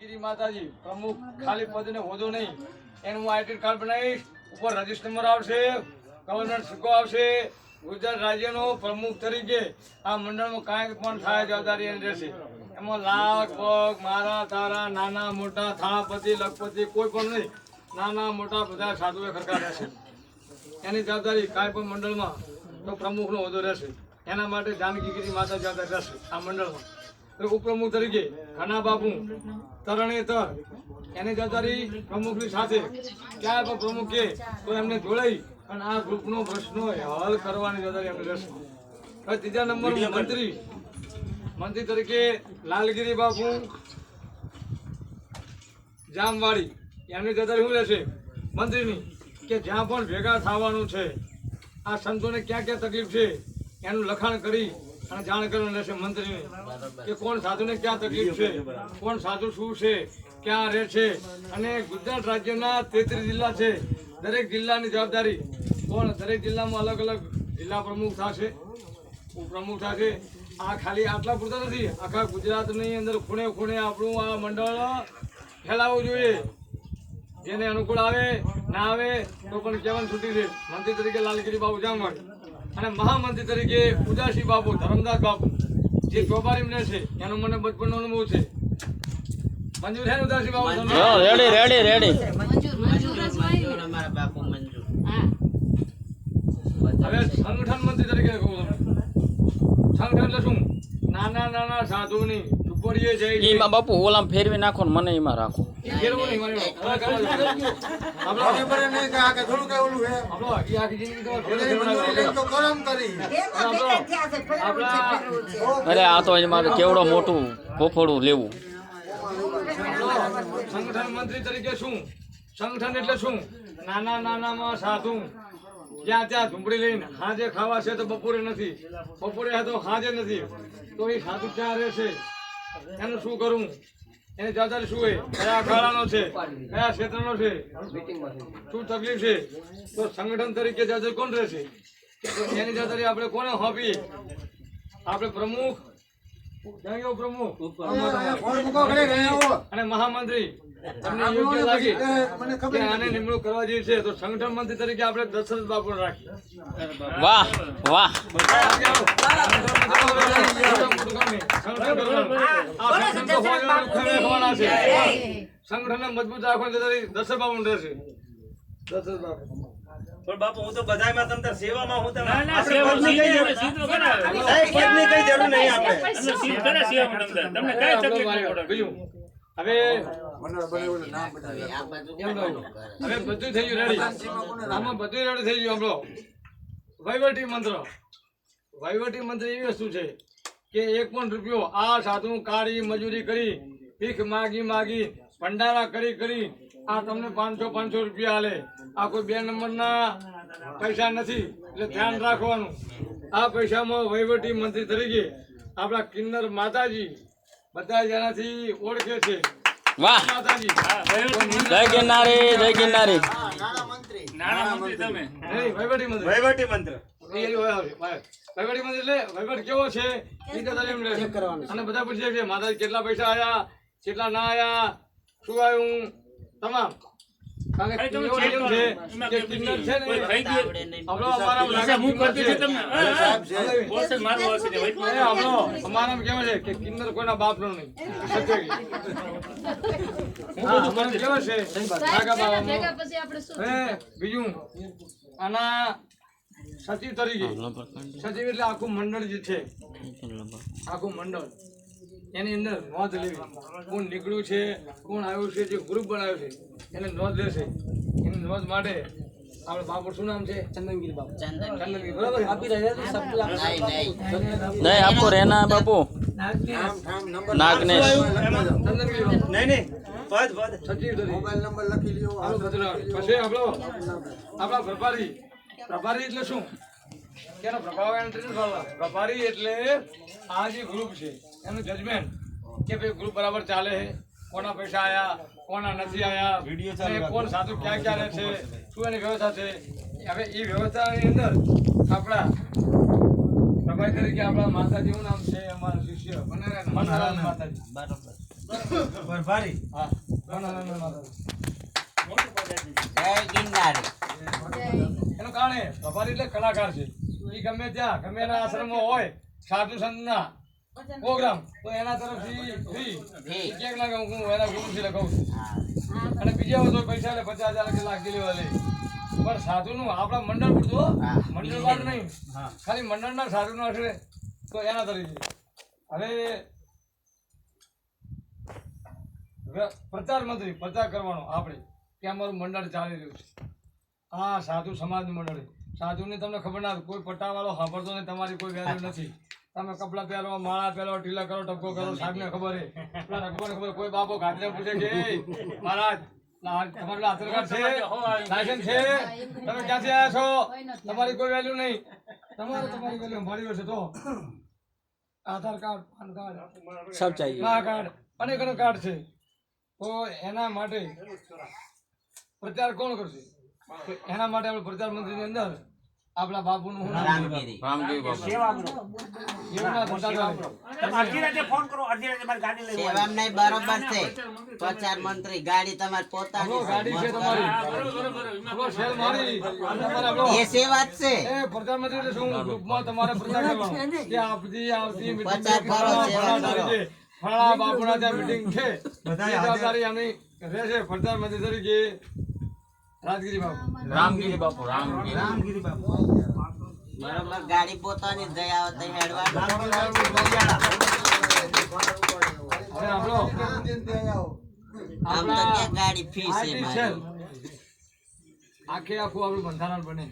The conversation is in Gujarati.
ગીરી માતાજી, પ્રમુખ ખાલી પદ ને હોદો નહીં. એનું હું આઈડી કાર્ડ બનાવીશ, ઉપર રજિસ્ટર નંબર આવશે, ગવર્નર સિક્કો આવશે. ગુજરાત રાજ્યનો પ્રમુખ તરીકે આ મંડળમાં કાંઈ પણ થાય જવાબદારી એની રહેશે. એમાં લાખ, પગ, મારા, તારા, નાના, મોટા થાળાપતિ લખપતિ, કોઈ પણ નહીં. નાના, મોટા બધા સાધુએ ખરખા રહેશે. એની જવાબદારી કાંઈ પણ મંડળમાં તો પ્રમુખનો હોદ્દો રહેશે. એના માટે જાનકીગીરી માતા જવાબદાર રહેશે આ મંડળમાં. ઉપપ્રમુખ તરીકે ઘના બાપુ તરણેતર એની જવાબદારી પ્રમુખની સાથે. ક્યાં પણ પ્રમુખ તો એમને જોડાઈ અને આ ગ્રુપનો પ્રશ્નો હલ કરવાની જવાબદારી એમને રહેશે. ત્રીજા નંબર મંત્રી. મંત્રી તરીકે લાલગીરી બાપુ જામવાડી. એમની જવાબદારી શું રહેશે? મંત્રીની કે જ્યાં પણ ભેગા થવાનું છે આ સંતોને ક્યાં ક્યાં તકલીફ છે એનું લખાણ કરી અને જાણ કરવાનું રહેશે મંત્રીને કે કોણ સાધુને ક્યાં તકલીફ છે? કોણ સાધુ શું છે? ક્યાં રહે છે? અને ગુજરાત રાજ્યના તેત્રીસ જિલ્લા છે. દરેક જિલ્લાની જવાબદારી કોણ? દરેક જિલ્લામાં અલગ અલગ જિલ્લા પ્રમુખ થશે, ઉપપ્રમુખ થશે. આ ખાલી આટલા પૂરતા નથી. આખા ગુજરાતની અંદર ખૂણે ખૂણે આપણું આ મંડળ ફેલાવવું જોઈએ. જેને અનુકૂળ આવે, ના આવે, તો પણ કેવાનું છૂટી છે મંત્રી તરીકે લાલગીરી બાબુ જામવાડ. અને મહામંત્રી તરીકે ઉદાસી બાબુ ધરમદાસ બાબુ જે ચોપારી રહે છે એનો મને બચપનનો અનુભવ છે. મંજૂર છે ને ઉદાસી બાબુ રેડી રેડી રેડી હા. હવે સંગઠન મંત્રી તરીકે કહું તમને. સંગઠન એટલે શું? નાના નાના સાધુની ઝૂંપડીએ જઈ એમાં બાપુ ઓલામ ફેરવી નાખો ને મને એમાં રાખો. ફેરવું નહીં મારી આપણો આખી જિંદગી તો ફેરવું આપણો અરે આ તો મારે કેવડો મોટું ફોફોડું લેવું. સંગઠન મંત્રી તરીકે શું? સંગઠન એટલે શું? નાના નાનામાં સાધુ. જ્યાં ત્યાં ઝુંપડી લઈને હાજે ખાવા છે તો બપોરે નથી. બપોરે તો હાજે નથી. તો એ સાધુ ક્યાં રહેશે એનું શું કરવું એની જવાબદારી શું હોય? કયા અખાડાનો છે? કયા ક્ષેત્રનો છે? શું તકલીફ છે? તો સંગઠન તરીકે જવાબદારી કોણ રહેશે? એની જવાબદારી આપણે કોને સોંપીએ? આપણે પ્રમુખ પ્રમુખ. અને મહામંત્રી. તમને યોગ્ય લાગે કે આને નિમણૂક કરવા જેવી છે તો સંગઠન મંત્રી તરીકે આપણે દશરથ બાપુ રાખીએ. વાહ વાહ. સંગઠન મજબૂત રાખવાની દશરથ બાપુ રહેશે. દશરથ બાપુ. પણ બાપુ હું તો બધાયમાં તમ સેવામાં હું તમને ના, ના, સેવા નહીં કઈ જરૂર- સીધો કરાવે. સાહેબ, પદની કઈ જરૂર નહીં આપણે. એટલે કરે સેવા તમને. તમને કાંઈ તકલીફ પડે. બીજું હવે. હવે બધું થઈ ગયું રેડી આમાં બધું રેડી થઈ ગયું આપણો. વહીવટી મંત્ર. વહીવટી મંત્ર એવી વસ્તુ છે કે એક પણ રૂપિયો આ સાધુ કાળી મજૂરી કરી ભીખ માગી માગી ભંડારા કરી કરી આ તમને પાંચસો પાંચસો રૂપિયા હાલે આ કોઈ બે નંબરના પૈસા નથી એટલે ધ્યાન રાખવાનું. આ પૈસામાં વહીવટી મંત્રી તરીકે આપણા કિન્નર માતાજી બધા જેનાથી ઓળખે છે. વાહ. જય ગિરનારી ગિરનારી. વહીવટી મંત્રી વહીવટી મંત્ર એટલે વહીવટ કેવો છે? એ એમ રહેશે. અને બધા પૂછે છે માતાજી કેટલા પૈસા આયા? કેટલા ના આયા? શું આવ્યું? તમામ. કિન્નર કોઈના બાપ ને નહીં બીજું આના સચિવ તરીકે સચિવ એટલે આખું મંડળ જે છે આખું મંડળ એની અંદર નોંધ લેવી. કોણ નીકળ્યું છે કોણ આવ્યું છે જે ગ્રુપ બનાવ્યું છે એને નોંધ લેશે. એની નોંધ માટે આપણે બાપુ શું નામ છે? ચંદનગીરી બાપુ. ચંદન ચંદનગીરી. બરાબર? આપી રહ્યા નહીં આપો રેના બાપુ. નાગનેશ ચંદનગીરી. નહીં નહીં. પદ પદ. સચિવ તરીકે હાલો બદલાવ. પછી આપણો આપણા પ્રભારી. પ્રભારી એટલે શું? કેનો પ્રભાવ એન્ટ્રી પ્રભારી એટલે આ જે ગ્રુપ છે એનું જજમેન્ટ કે ભાઈ ગ્રુપ બરાબર ચાલે છે કોના પૈસા આયા કોના નથી આયા અને કોણ સાધુ ક્યાં ક્યાં રહે છે શું એની વ્યવસ્થા છે? હવે એ વ્યવસ્થાની અંદર આપણા પ્રભારી તરીકે આપણા માતાજીનું નામ છે અમારા શિષ્ય મનારાયણ માતાજી. હા. ના, ના, ના, ના, ના. જય. ગિરનારી એનું કારણ એ પ્રભારી એટલે કલાકાર છે. એ ગમે ત્યાં ગમે એના આશ્રમમાં હોય સાધુ સંતના પ્રોગ્રામ તો એના તરફથી ફ્રી. ક્યાંક ના હું એના ગુરુથી લખાવું છું. અને બીજા બધો પૈસા લે પચાસ હજાર કે લાખ દિલી વાલે પણ સાધુનું આપણા મંડળ પૂરતું મંડળ વાત નહીં. ખાલી મંડળના સાધુનો હશે. તો એના તરીકે હવે પ્રચાર મંત્રી પ્રચાર કરવાનો આપણે કે અમારું મંડળ ચાલી રહ્યું છે. આ સાધુ સમાજનું મંડળ સાધુ સાધુની તમને ખબર ના કોઈ પટ્ટાવાળો સાંભળતો નહીં તમારી કોઈ વેલ્યુ નથી. તમે કપડા પહેરો માળા પહેરો ઢીલા કરો ટપકો કરો સાહેબને ખબર છે. પેલા રઘુભાઈને ખબર કોઈ બાપો ઘાટને પૂછે કે મહારાજ તમારું આધાર કાર્ડ છે? લાયસન્સ છે. તમે ક્યાંથી આવ્યા છો? તમારી કોઈ વેલ્યુ નહીં. તમારું તમારી વેલ્યુ મળી હશે તો. આધાર કાર્ડ પાન કાર્ડ સબ ચાહીએ. ના કાર્ડ અનેક અનેક કાર્ડ છે. તો એના માટે પ્રચાર કોણ કરશે? એના માટે આપણે પ્રચાર મંત્રીની અંદર આપણા બાપુ. રામગીરી. એવડા ધંધા ચાલે. સેવામ નહીં બરોબર છે. પ્રચાર મંત્રી ગાડી તમારી પોતાની ગાડી છે છે. તમારી. સેલ મારી. તમારે આપણો એ સેવા જ છે. એ પ્રધાનમંત્રી શું? ગ્રુપમાં તમારે પ્રચાર કરવાનો. કે આવતી પ્રચાર છે, કરો, ફલાણા સેવા કરો. તારીખે, બાપુના ત્યાં meeting છે. બધા જવાબદારી આમની રહેશે પ્રધાનમંત્રી તરીકે. રાજગીરી બાપુ. રામગીરી બાપુ રામગીરી. રામગીરી બાપુ. બરોબર ગાડી પોતાની જઈ આવે તો આમ ગાડી ફી છે. આખે આખું આપણું બંધારણ બને.